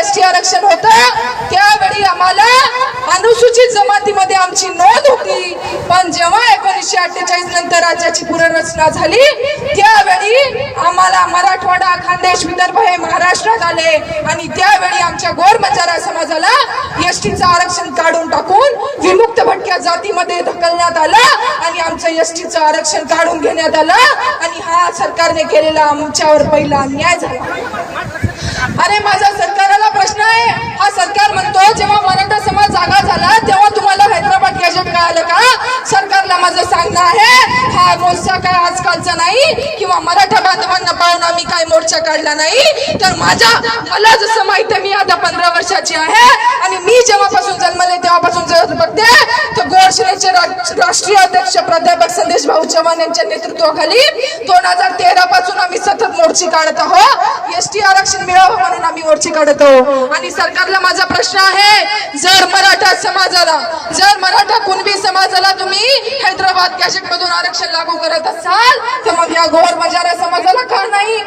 ST आरक्षण होत. त्यावेळी आम्हाला अनुसूचित जमातीमध्ये आमची नोंद होती. पण जेव्हा एकोणीसशे अठ्ठेचाळीस नंतर राज्याची पुनर्रचना झाली त्यावेळी आम्हाला मराठवाडा खानदेश विदर्भ हे महाराष्ट्रात आले. आणि त्यावेळी आमच्या गोरमचारा समाजाला समाजाला एसटीचं आरक्षण काढून टाकून विमुक्त भटक्या जातीमध्ये ढकलण्यात आलं आणि आमचं एसटीचं आरक्षण काढून घेण्यात आलं. आणि हा सरकारने केलेला आमच्यावर पहिला अन्याय झाला. अरे माझा सरकारला प्रश्न आहे हा सरकार म्हणतो जेव्हा मराठा समाज जागा झाला तेव्हा तुम्हाला हैदराबाद गॅजेट मिळालं का? सरकारला माझं सांगणं आहे. काय मोर्चा काय आजकालचा नाही? किंवा मराठा बांधवांना पाहून आम्ही काय मोर्चा काढला नाही? तर माझ्या मला जसं माहीत आहे, मी आता पंधरा वर्षाची आहे. आणि मी जेव्हापासून जन्मले तेव्हापासून जर बघते तर गोडशिरेचे राष्ट्रीय अध्यक्ष प्राध्यापक संदेश भाऊ चव्हाण यांच्या नेतृत्वाखाली दोन हजार तेरा पासून आम्ही सतत मोर्चे काढत आहोत. एस टी आरक्षण मिळावं म्हणून आम्ही मोर्चे काढत आहोत. आणि सरकारला माझा प्रश्न आहे जर मराठा समाजाला जर मराठा कुणबी समाजाला तुम्ही हैदराबाद गॅजेट मधून आरक्षण लागू करत असाल तर मग या गोर बंजारा समाजाला का नाही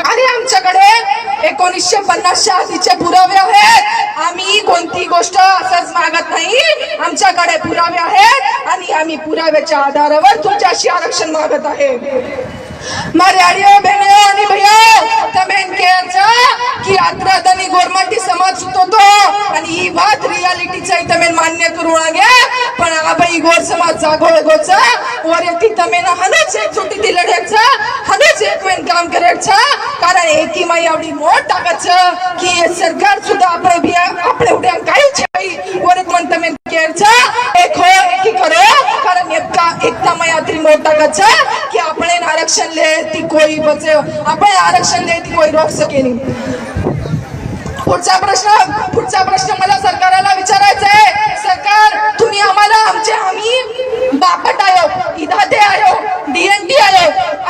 आणि आमच्याकडे एकोणीसशे पन्नासच्या आधीचे पुरावे आहेत आम्ही कोणती गोष्ट असंच मागत नाही आमच्याकडे पुरावे आहेत आणि आम्ही पुराव्याच्या आधारावर तुमच्याशी आरक्षण मागत आहे મારી બહેનો અને ભાઈઓ તમે એમ કહે છો કે આત્રાદાની ગોરમાટી સમાજ સુતો તો અને ઈ વાત રિયાલિટી છે ઈ તમે માન્ય કરું લાગે પણ આ ભાઈ ગોર સમાજ જાગો ગો છે ઓર એકથી તમે ના હને છે છૂટીથી લડે છે હને છે એકમેન કામ કરે છે કારણ એકીમાં આવડી મોટ તાકાત છે કે એ સરકાર સુધા આપણે બી આપણે ઉડે કાઈ છે ઓર એક મન તમે કહે છે એક હો એકી કરો કારણ એકતા એકતામાં આટલી મોટ તાકાત છે કે આપણે એને આરક્ષણ લેતી કોઈ બચે આપણે आरक्षण लेती કોઈ रोक सके नाही पुढचा प्रश्न पुढचा प्रश्न मला सरकारला विचारायचा आहे सरकार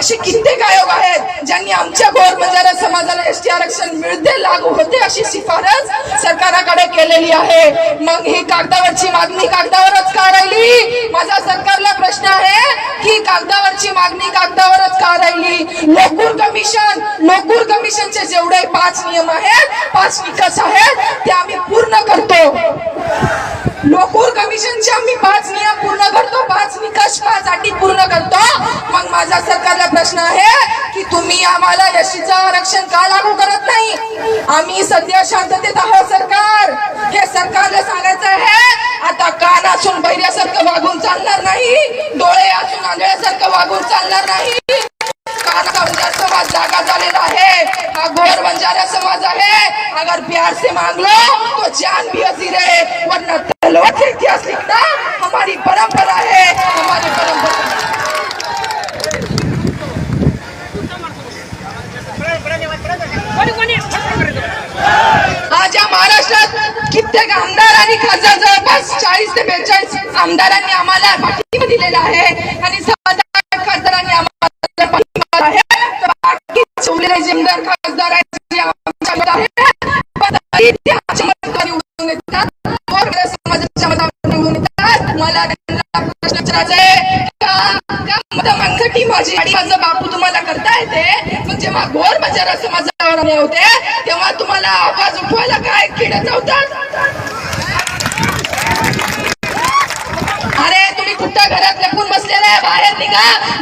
असे कित्येक आयोग आहेत ज्यांनी आमच्या गोर बंजारा समाजाला एस टी आरक्षण मिळते लागू होते अशी शिफारस सरकाराकडे केलेली आहे. मग ही कागदावरची मागणी कागदावरच का राहिली? माझा सरकारला प्रश्न आहे की कागदावरची मागणी कागदावरच का राहिली? लोकूर कमिशन लोकूर कमिशनचे जेवढे पाच नियम आहेत पाच निकष आहेत ते आम्ही पूर्ण करतो. लोकूर कमिशनचे आम्ही पाच नियम पूर्ण करतो पाच निकष पाच अटी पूर्ण करतो. माझा सरकारला प्रश्न आहे की तुम्ही आम्हाला यशीचं आरक्षण का लागू करत नाही? आम्ही सध्या शांततेत आहोत सरकार. हे सरकारला सांगायचं आहे आता कान असून बैऱ्यासारखं वागून चालणार नाही डोळे असून आंधळ्यासारखं वागून चालणार नाही. समाज जागा झालेला आहे. हा गोर बंजारा समाज आहे. अगर प्यार से मांग लो तो जान भी हसी रहे कित्येक आमदार आणि खासदार जवळपास चाळीस ते बेचाळीस आमदारांनी आम्हाला पाठिंबा दिलेला आहे. आणि खासदारांनी आम्हाला पाठिंबा आहे. बाकी खासदार मला त्यांना प्रश्न विचारायचा आहे का? माझी माझं बापू तुम्हाला करता येते. पण जेव्हा गोर असं माझं आले होते तेव्हा तुम्हाला आवाज उठवायला काय किडे चावतात अरे तुम्ही कुठं घरात लपून बसलेले आहे? बाहेर निघा